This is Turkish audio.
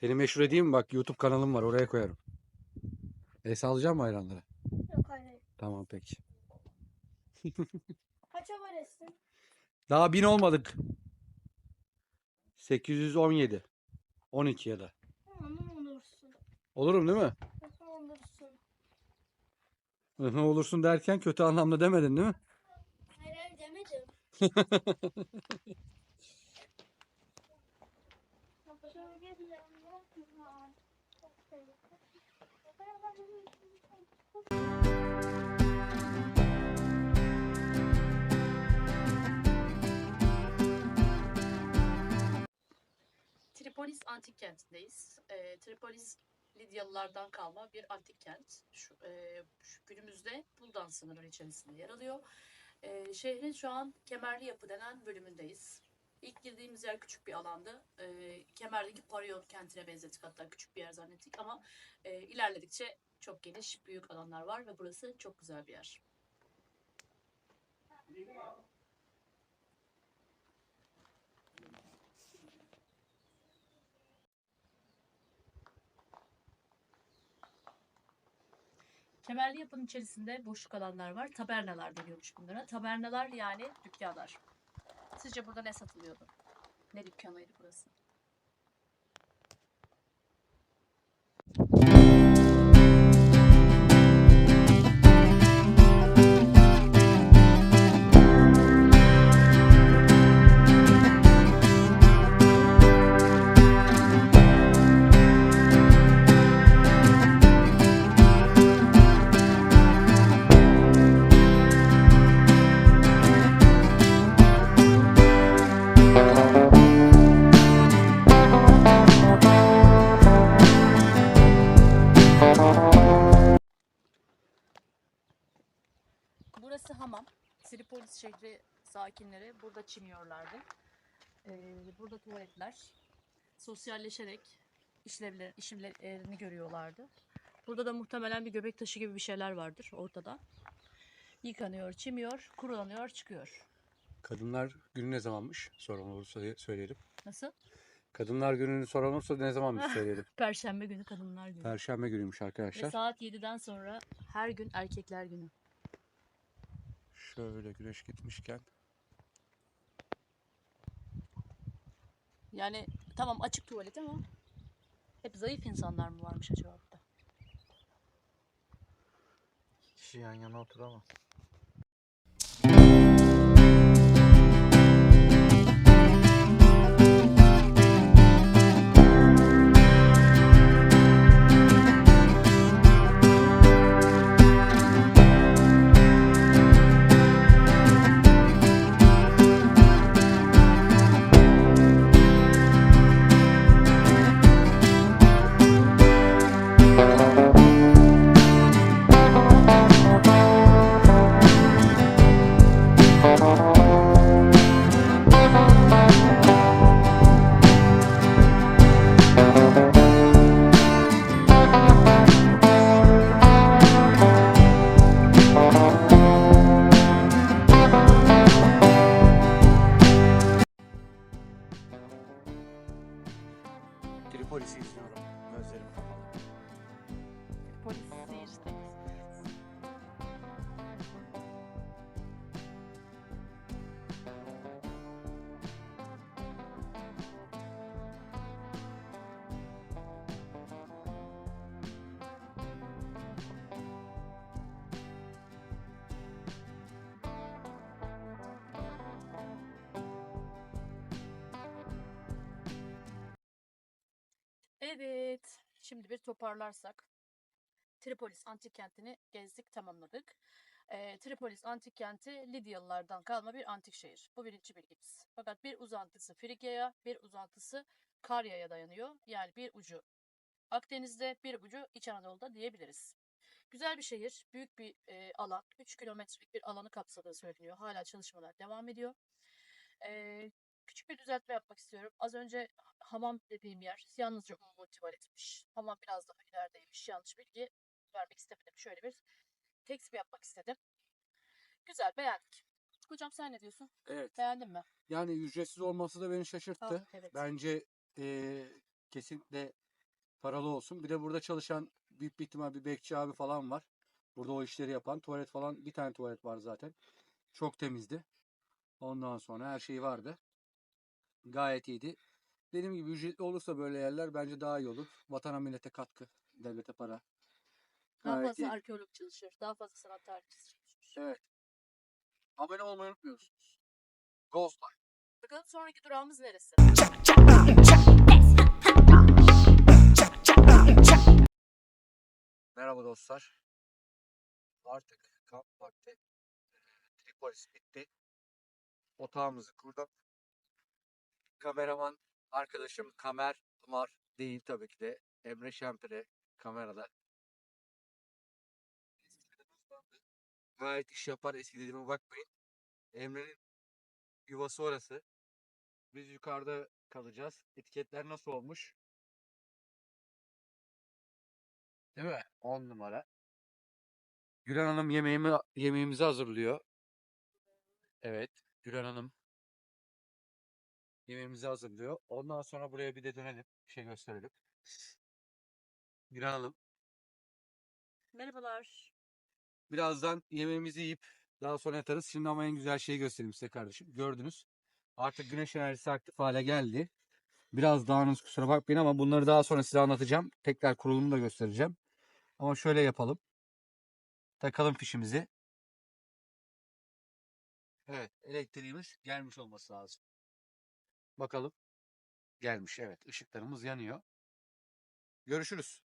Seni meşhur edeyim mi? Bak YouTube kanalım var oraya koyarım. E sağlayacağım mı hayranlara? Yok hayır. Tamam peki. Kaç abonesin? Daha 1000 olmadık. 817. 12 ya da. Tamam olursun. Olurum değil mi? Tamam olursun. Hı olursun derken kötü anlamda demedin değil mi? Hayır hayır demedim. Şöyle bir yandan var. Tripolis antik kentindeyiz. Ee, Tripolis Lidyalılardan kalma bir antik kent. Şu, e, şu günümüzde Buldan sınırı içerisinde yer alıyor. Ee, şehrin şu an Kemerli Yapı denen bölümündeyiz. İlk girdiğimiz yer küçük bir alandı. Ee, Kemer'deki Parayon kentine benzettik hatta küçük bir yer zannettik ama e, ilerledikçe çok geniş, büyük alanlar var ve burası çok güzel bir yer. Kemerli yapının içerisinde boşluk alanlar var. Tabernalar deniyormuş bunlara. Tabernalar yani dükkanlar. Sizce burada ne satılıyordu? Ne dükkanıydı burası? Şehri sakinleri burada çimiyorlardı. Ee, burada tuvaletler. Sosyalleşerek işlevler, işlemlerini görüyorlardı. Burada da muhtemelen bir göbek taşı gibi bir şeyler vardır ortada. Yıkanıyor, çimiyor, kurulanıyor, çıkıyor. Kadınlar günü ne zamanmış? Soran olursa söyleyelim. Nasıl? Kadınlar gününü soran olursa ne zamanmış söyleyelim. Perşembe günü kadınlar günü. Perşembe günüymüş Ve arkadaşlar. saat 7'den sonra her gün erkekler günü. Şöyle güneş gitmişken. Yani tamam açık tuvalet ama hep zayıf insanlar mı varmış acaba burada? Kişi yan yana oturamaz. Policista na Europa. Meu ser, por isso Policista. Evet, şimdi bir toparlarsak. Tripolis antik kentini gezdik, tamamladık. Ee, Tripolis antik kenti Lidyalılardan kalma bir antik şehir. Bu birinci bilgimiz. Fakat bir uzantısı Frigya'ya, bir uzantısı Karya'ya dayanıyor. Yani bir ucu Akdeniz'de, bir ucu İç Anadolu'da diyebiliriz. Güzel bir şehir, büyük bir e, alan, 3 kilometrelik bir alanı kapsadığı söyleniyor. Hala çalışmalar devam ediyor. Ee, küçük bir düzeltme yapmak istiyorum. Az önce hamam dediğim yer yalnızca umumi tuvaletmiş. Hamam biraz daha ilerideymiş. Yanlış bilgi vermek istemedim. Şöyle bir teksip yapmak istedim. Güzel, beğendik. Hocam sen ne diyorsun? Evet. Beğendin mi? Yani ücretsiz olması da beni şaşırttı. Ah, evet. Bence eee, kesinlikle Paralı olsun. Bir de burada çalışan büyük bir ihtimal bir bekçi abi falan var. Burada o işleri yapan. Tuvalet falan bir tane tuvalet var zaten. Çok temizdi. Ondan sonra her şey vardı. Gayet iyiydi. Dediğim gibi ücretli olursa böyle yerler bence daha iyi olur. Vatana millete katkı. Devlete para. Daha Gayet fazla iyi. arkeolog çalışır. Daha fazla sanat tarihçisi çalışır. Evet. Abone olmayı unutmuyorsunuz. Ghost Life. Bakalım sonraki durağımız neresi? Merhaba dostlar. Artık kamp vakti. Tripolis bitti. Otağımızı kurduk. Kameraman arkadaşım Kamer Umar değil tabii ki de. Emre Şempire kamerada. Gayet iş yapar eski dediğime bakmayın. Emre'nin yuvası orası. Biz yukarıda kalacağız. Etiketler nasıl olmuş? Değil mi? 10 numara. Gülen Hanım yemeğimi, yemeğimizi hazırlıyor. Evet. Gülen Hanım yemeğimizi hazırlıyor. Ondan sonra buraya bir de dönelim. Bir şey gösterelim. Gülen Hanım. Merhabalar. Birazdan yemeğimizi yiyip daha sonra yatarız. Şimdi ama en güzel şeyi göstereyim size kardeşim. Gördünüz. Artık güneş enerjisi aktif hale geldi. Biraz dağınız kusura bakmayın ama bunları daha sonra size anlatacağım. Tekrar kurulumu da göstereceğim. Ama şöyle yapalım. Takalım fişimizi. Evet, elektriğimiz gelmiş olması lazım. Bakalım. Gelmiş, evet. Işıklarımız yanıyor. Görüşürüz.